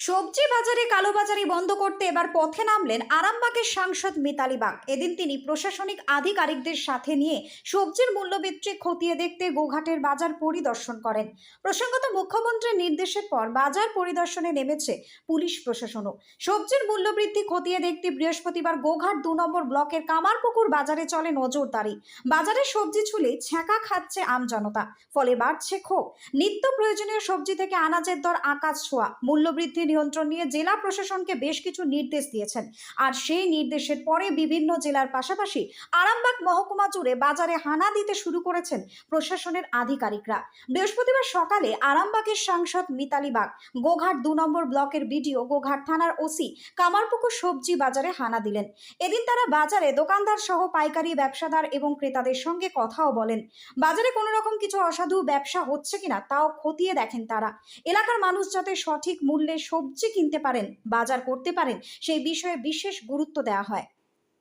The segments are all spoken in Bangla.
সবজি বাজারে কালোবাজারি বন্ধ করতে এবার পথে নামলেন আরামবাগের সাংসদ মিতালি বাগ। এদিন তিনি প্রশাসনিক আধিকারিকদের সাথে নিয়ে সবজির মূল্যবৃদ্ধি খতিয়ে দেখতে গোঘাটের বাজার পরিদর্শন করেন। প্রসঙ্গত, মুখ্যমন্ত্রীর নির্দেশের পর বাজার পরিদর্শনে নেমেছে পুলিশ প্রশাসনও। সবজির মূল্যবৃদ্ধি খতিয়ে দেখতে বৃহস্পতিবার গোঘাট দু নম্বর ব্লকের কামারপুকুর বাজারে চলে নজরদারি। বাজারে সবজি ছুলে ছ্যাঁকা খাচ্ছে আমজনতা ফলে বাড়ছে ক্ষোভ। নিত্য প্রয়োজনীয় সবজি থেকে আনাজের দর আকাশ ছোঁয়া। মূল্যবৃদ্ধি নিয়ন্ত্রণ নিয়ে জেলা প্রশাসনকে বেশ কিছু নির্দেশ দিয়েছেন। আর সেই নির্দেশের পরে বিভিন্ন জেলার পাশাপাশি আরামবাগ মহকুমা জুড়ে বাজারে হানা দিতে শুরু করেছেন প্রশাসনের আধিকারিকরা। বৃহস্পতিবার সকালে আরামবাগের সাংসদ মিতালি বাগ, গোঘাট দু নম্বর ব্লকের বিডিও গোঘাট থানার ওসি কামারপুকুর সবজি বাজারে হানা দিলেন। এদিন তারা বাজারে দোকানদার সহ পাইকারি ব্যবসাদার এবং ক্রেতাদের সঙ্গে কথাও বলেন। বাজারে কোনো রকম কিছু অসাধু ব্যবসা হচ্ছে কিনা তাও খতিয়ে দেখেন তারা। এলাকার মানুষ যাতে সঠিক মূল্যে সবজি কিনতে পারেন বাজার করতে পারেন সেই বিষয়ে বিশেষ গুরুত্ব দেওয়া হয়।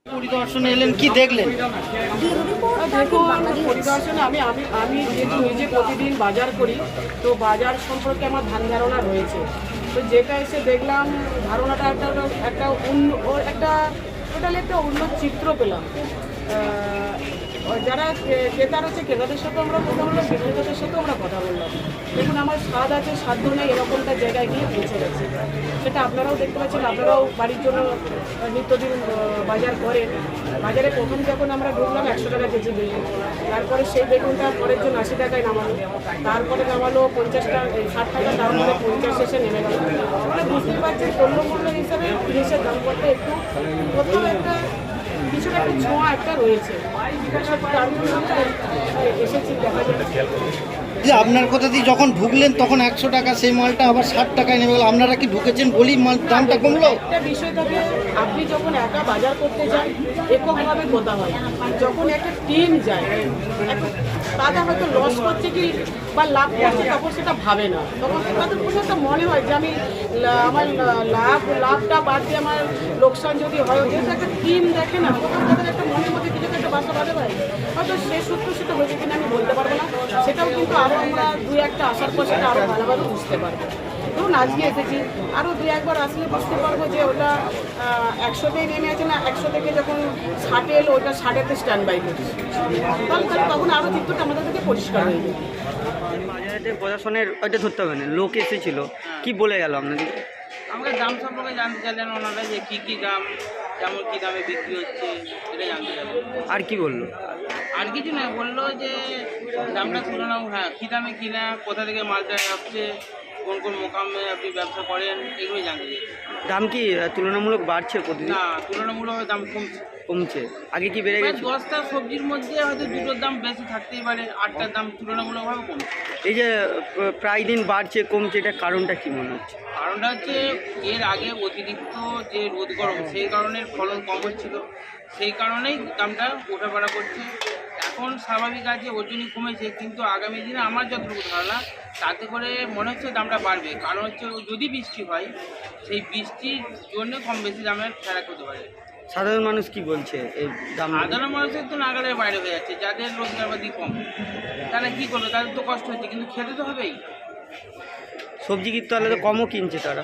পরিদর্শনে এলেন কি দেখলেন? দেখুন পরিদর্শনে আমি আমি আমি যেহেতু নিজে প্রতিদিন বাজার করি তো বাজার সম্পর্কে আমার ধান ধারণা রয়েছে। তো যেটা এসে দেখলাম ধারণাটা একটা একটা অন্য ও- একটা টোটালি একটা অন্য চিত্র পেলাম। যারা ক্রে- ক্রেতা রয়েছে ক্রেতাদের সাথে আমরা কথা বললাম বিক্রেতাদের সাথেও আমরা কথা বললাম। দেখুন, আমার স্বাদ আছে সাধ্য নেই এরকমটা জায়গায় গিয়ে পৌঁছে গেছে সেটা আপনারাও দেখতে পাচ্ছেন, আপনারাও বাড়ির জন্য নিত্যদিন বাজার করেন। বাজারে প্রথম যখন আমরা ঢুকলাম, একশো টাকা কেজি বেগুন। তারপরে সেই বেগুনটা পরের জন্য আশি টাকায় নামালো। তারপরে নামালো পঞ্চাশ টাকা ষাট টাকা তারপরে পঞ্চাশ শেষে নেমে গেল। মানে বুঝতেই পারছেন দ্রব্যমূল্য হিসাবে জিনিসের দাম করতে একটু কোথাও একটা একটা ছোঁয়া একটা রয়েছে। যে আপনার কথা দিয়ে যখন ঢুকলেন তখন একশো টাকা সেই মালটা আবার ষাট টাকায় নেবে গেল। আপনারা কি ঢুকেছেন বলি মাল দামটা কমলো? একটা বিষয় থাকে আপনি যখন একা বাজার করতে যান এককভাবে কথা হয়। যখন একটা টিম যায় একটা- তারা হয়তো লস করছে কি বা লাভ করছে, তখন সেটা ভাবে না। তখন তাদের কোনো একটা মনে হয় যে আমি, আমার লাভ, লাভটা বাদ দিয়ে আমার লোকসান যদি হয় যেহেতু একটা টিম দেখে না, তখন তাদের একটা মনের মধ্যে কিছু একটা বাসা বাঁধে পারে হয়তো সে সূত্র সেটা হয়েছে কিনা আমি বলতে পারব না। সেটাও কিন্তু আরও আমরা দু একটা আসার পর সেটা আরও ভালোভাবে বুঝতে পারব। ধরুন আজকে এসেছি। আরও দু একবার আসলে বুঝতে পারব যে ওটা একশোতেই নেমে আছে না একশো থেকে যখন ষাটে এলো ওটা ষাটেতে স্ট্যান্ড বাই করছে। তাহলে তাহলে তখন আরও চিত্রটা আমাদের কাছে পরিষ্কার হয়ে যাবে। বাজারে প্রশাসনের ওইটা ধরতে হবে না লোক এসেছিল। কি বলে গেল আপনাদের? আমাকে দাম সম্পর্কে জানতে চাইলেন ওনারা যে কী কী দাম কেমন কী দামে বিক্রি হচ্ছে এটা জানতে চাইলেন। আর কি বলল? আর কিছু নয় বলল যে দামটা তুলনা হ্যাঁ কী দামে কিনা কোথা থেকে মালটা আসছে কোন কোন মোকামে আপনি ব্যবসা করেন এগুলোই জানতে চাই দাম কি তুলনামূলক বাড়ছে প্রতিদিন না তুলনামূলকভাবে দাম কমছে। কমছে। আগে কি বেড়ে গেছে? দশটা সবজির মধ্যে হয়তো দুটোর দাম বেশি থাকতেই পারে আটটার দাম তুলনামূলকভাবে কমছে। এই যে প্রায় দিন বাড়ছে কমছে এটা কারণটা কি মনে হচ্ছে? কারণটা হচ্ছে এর আগে অতিরিক্ত যে রোদ গরম সেই কারণে ফলন কম হচ্ছিল। সেই কারণেই দামটা ওঠাপড়া করছে। এখন স্বাভাবিক আছে ওজনই কমেছে কিন্তু আগামী দিনে আমার যতটুকু ধারণা তাতে করে মনে হচ্ছে দামটা বাড়বে। কারণ হচ্ছে যদি বৃষ্টি হয় সেই বৃষ্টির জন্য কম বেশি দামের ফেরাক হতে পারে। সাধারণ মানুষ কি বলছে এই দাম? সাধারণ মানুষের তো নাগালের বাইরে হয়ে যাচ্ছে যাদের রোজগারবাদি কম তারা কী করবে? তাদের তো কষ্ট হচ্ছে কিন্তু খেতে তো হবেই। সবজি কি তাহলে কমও কিনছে তারা?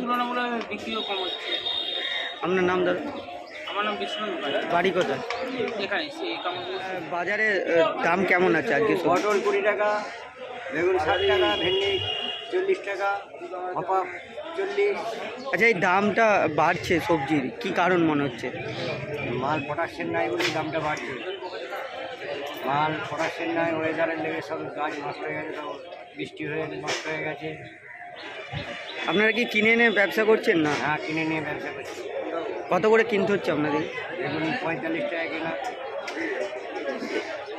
তুলনামূলক বিক্রিও কম হচ্ছে। আপনার নাম দাদা? আমার নাম বিশ্বনাথ বাড়ি কোথায়? এখানে বাজারে দাম কেমন আছে আজকে? পটল কুড়ি টাকা বেগুন ষাট টাকা ভেন্ডি চল্লিশ টাকা ভাপা চল্লিশ। আচ্ছা এই দামটা বাড়ছে সবজির কি কারণ মনে হচ্ছে? মাল পটাশের নাই বলে দামটা বাড়ছে। মাল পটাশের নাই ওয়েদারের লেগে সব গাছ নষ্ট হয়ে গেছে তো বৃষ্টি হয়ে নষ্ট হয়ে গেছে। আপনারা কি কিনে এনে ব্যবসা করছেন না? হ্যাঁ কিনে নিয়ে ব্যবসা করছি। কত করে কিনতে হচ্ছে আপনাদের? বেগুন পঁয়তাল্লিশ টাকা কেনা।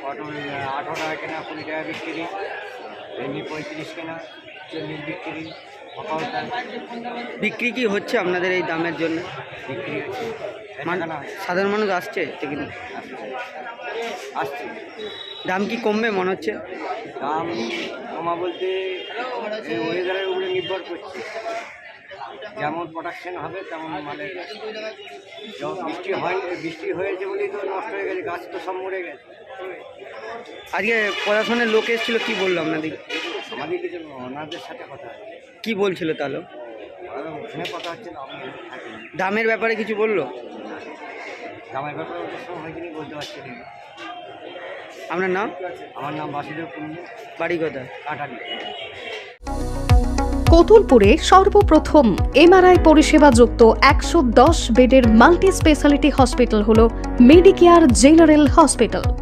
পটল আঠারো টাকা কেনা কুড়ি টাকা বিক্রি। ভেন্ডি পঁয়ত্রিশ কেনা চল্লিশ বিক্রি। বিক্রি কি হচ্ছে আপনাদের এই দামের জন্য? মান- সাধারণ মানুষ আসছে আসছে। দাম কি কমবে মনে হচ্ছে? দাম কমা বলতে ওয়েদারের উপরে নির্ভর করছে। যেমন প্রোডাকশন হবে তেমন মালের যখন বৃষ্টি হয় বৃষ্টি হয়েছে বলেই তো নষ্ট হয়ে গেছে গাছ তো সব মরে গেছে। আজকে প্রশাসনের লোক এসেছিল কি বলল আপনাদের? আমাদের কিছু ওনাদের সাথে কথা কি বলছিল তাহলে? দামের ব্যাপারে কিছু বলল? ব্যাপারে বলতে পারছি না। আপনার নাম? আমার নাম বাসুদেব কুন্ডু। বাড়ি কথা কাটারি। কতুলপুরে সর্বপ্রথম এমআরআই পরিষেবা যুক্ত একশো দশ বেডের মাল্টি স্পেশালিটি হসপিটাল হল মেডিকেয়ার জেনারেল হসপিটাল।